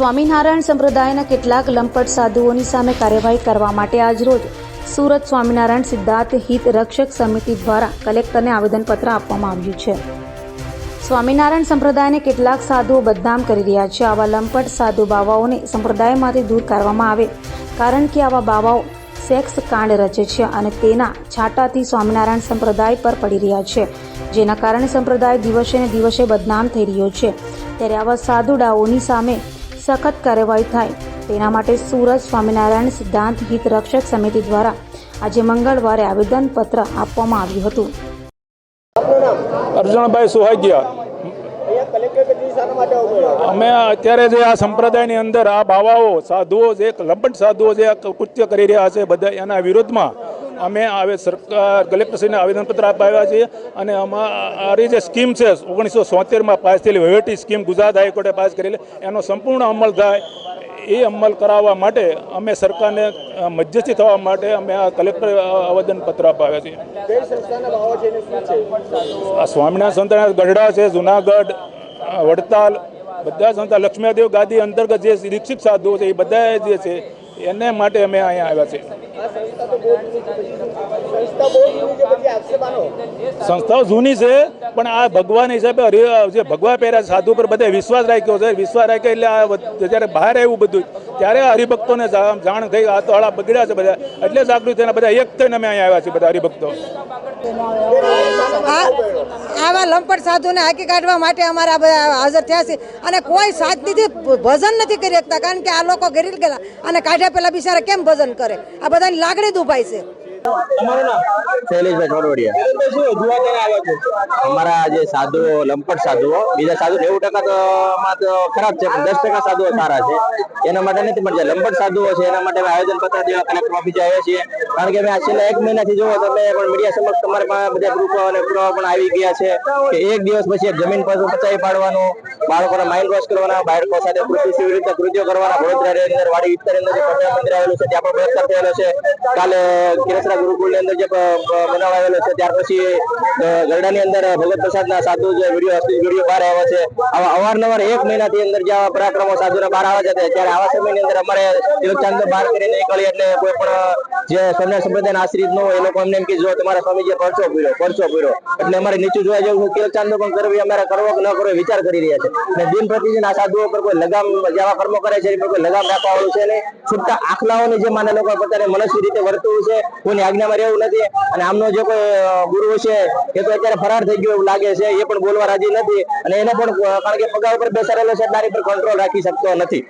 સ્વામિનારાયણ સંપ્રદાયના કેટલાક લંપટ સાધુઓની સામે કાર્યવાહી કરવા માટે આજરોજ સુરત સ્વામિનારાયણ સિદ્ધાર્થ હિત રક્ષક સમિતિ દ્વારા કલેક્ટરને આવેદનપત્ર આપવામાં આવ્યું છે. સ્વામિનારાયણ સંપ્રદાયને કેટલાક સાધુઓ બદનામ કરી રહ્યા છે. આવા લંપટ સાધુ બાવાઓને સંપ્રદાયમાંથી દૂર કરવામાં આવે કારણ કે આવા બાવાઓ સેક્સ કાંડ રચે છે અને તેના છાંટાથી સ્વામિનારાયણ સંપ્રદાય પર પડી રહ્યા છે. જેના કારણે સંપ્રદાય દિવસે ને દિવસે બદનામ થઈ રહ્યો છે. ત્યારે આવા સાધુડાઓની સામે સખત કાર્યવાહી થાય. તેના માટે સુરત સ્વામિનારાયણ સિદ્ધાંત હિત રક્ષક સમિતિ દ્વારા આજે મંગળવારે આવેદનપત્ર આપવામાં આવ્યું હતું. અર્જુનભાઈ સુહાગિયા. અમે અત્યારે જે આ સંપ્રદાયની અંદર આ બાવાઓ, સાધુઓ જે લંબટ સાધુઓ જે કૃત્ય કરી રહ્યા છે, બધા એના વિરોધમાં અમે આવે સરકાર કલેક્ટરશ્રીને આવેદનપત્ર અપાવ્યા છીએ અને અમારી જે સ્કીમ છે ઓગણીસો સોતેરમાં પાસ થયેલી વહીવટી સ્કીમ ગુજરાત હાઈકોર્ટે પાસ કરેલી, એનો સંપૂર્ણ અમલ થાય એ અમલ કરાવવા માટે અમે સરકારને મધ્યસ્થી થવા માટે અમે આ કલેક્ટર આવેદનપત્ર અપાવ્યા છીએ. આ સ્વામિનારાયણ સંતાન ગઢડા છે, જુનાગઢ વડતાલ, બધા સંસ્થા લક્ષ્મીદેવ ગાદી અંતર્ગત જે દીક્ષિત સાધુઓ છે એ બધા જે છે એને માટે અમે અહીંયા આવ્યા છે સંસ્થાઓ જૂની છે, પણ આ ભગવાન હિસાબે જે ભગવા પહેર્યા સાધુ પર બધે વિશ્વાસ રાખ્યો છે. વિશ્વાસ રાખ્યો એટલે આ જ્યારે બહાર આવ્યું બધું, ત્યારે હરિભક્તોને જાણ થઈ આ તો આળા બગડ્યા છે બધા. એટલે જાગૃત થઈને બધા એક થઈને અમે અહીંયા આવ્યા છીએ બધા હરિભક્તો. આવા લંપટ સાધુને હાકી કાઢવા માટે અમારા બધા હાજર થયા છે. અને કોઈ શાંતિથી ભજન નથી કરી શકતા, કારણ કે આ લોકો ગરીબ ગયેલા. અને કાઢ્યા પહેલાં બિચારા કેમ ભજન કરે? આ બધાની લાગણી દુભાય છે. શૈલેષભાઈ છોડવડિયા અમારા જે સાધુઓ લંપટ સાધુઓ બીજા સાધુ નેવું ટકા તો માં તો ખરાબ છે પણ દસ ટકા સાધુઓ સારા છે. એના માટે નથી પણ જે લંપટ સાધુઓ છે એના માટે અમે પત્ર દેવા કલેક્ટર ઓફિસે આવ્યા છીએ. કારણ કે અમે છેલ્લા એક મહિનાથી જુઓ તમે પણ મીડિયા સમક્ષ તમારે પાસે બધા ગ્રુપો અને પુરાવા પણ આવી ગયા છે કે એક દિવસ પછી જમીન પર પચાવી પાડવાનું બાળકોને માઇન્ડ વોશ કરવાના બાળકો સાથે કૃષિ કૃત્યો કરવાના વડોદરા અંદર વાડી વિસ્તારની અંદર જે આવેલું છે ત્યાં પણ બળાત્કાર થયેલો છે. કાલે કિરસરા ગુરુકુળની અંદર જે બનાવ છે, ત્યાર પછી ગરડા ની અંદર ભગત પ્રસાદના સાધુ જે વીડિયો અશ્લીલ વીડિયો બહાર આવે છે અવારનવાર એક મહિનાથી અંદર જે આવા પરાક્રમો સાધુના બહાર આવે છે, ત્યારે આવા સમયની અંદર અમારે તિલકચાંદ બહાર કરીને નીકળી એટલે કોઈ પણ, જે સ્વામિનારાયણ સંપ્રદાયના આશ્રિત ન હોય, એ લોકો અમને એમ કે, જો તમારા સ્વામીજીએ પરચો પૂર્યો પરચો પૂર્યો એટલે અમારે નીચું જોવા જેવું તિલકચાંદ પણ કરવી, અમારે કરવો કે ન કરવો વિચાર કરી રહ્યા છે. અને દિન પ્રતિદિન આ સાધુઓ પર કોઈ લગામ, જેવા કર્મો કરે છે એ પર કોઈ લગામ રાખવા વાળું છે નહીં. છૂટતા આખલાઓની જે માને લોકો પોતાને મનસ્વી રીતે વર્તવું છે કોઈની આજ્ઞામાં રહેવું નથી. અને આમનો જે કોઈ ગુરુ છે, એ તો અત્યારે ફરાર થઈ ગયો એવું લાગે છે. એ પણ બોલવા રાજી નથી. અને એને પણ કારણ કે પગાર ઉપર બેસાડેલો છે, તારી પર કંટ્રોલ રાખી શકતો નથી.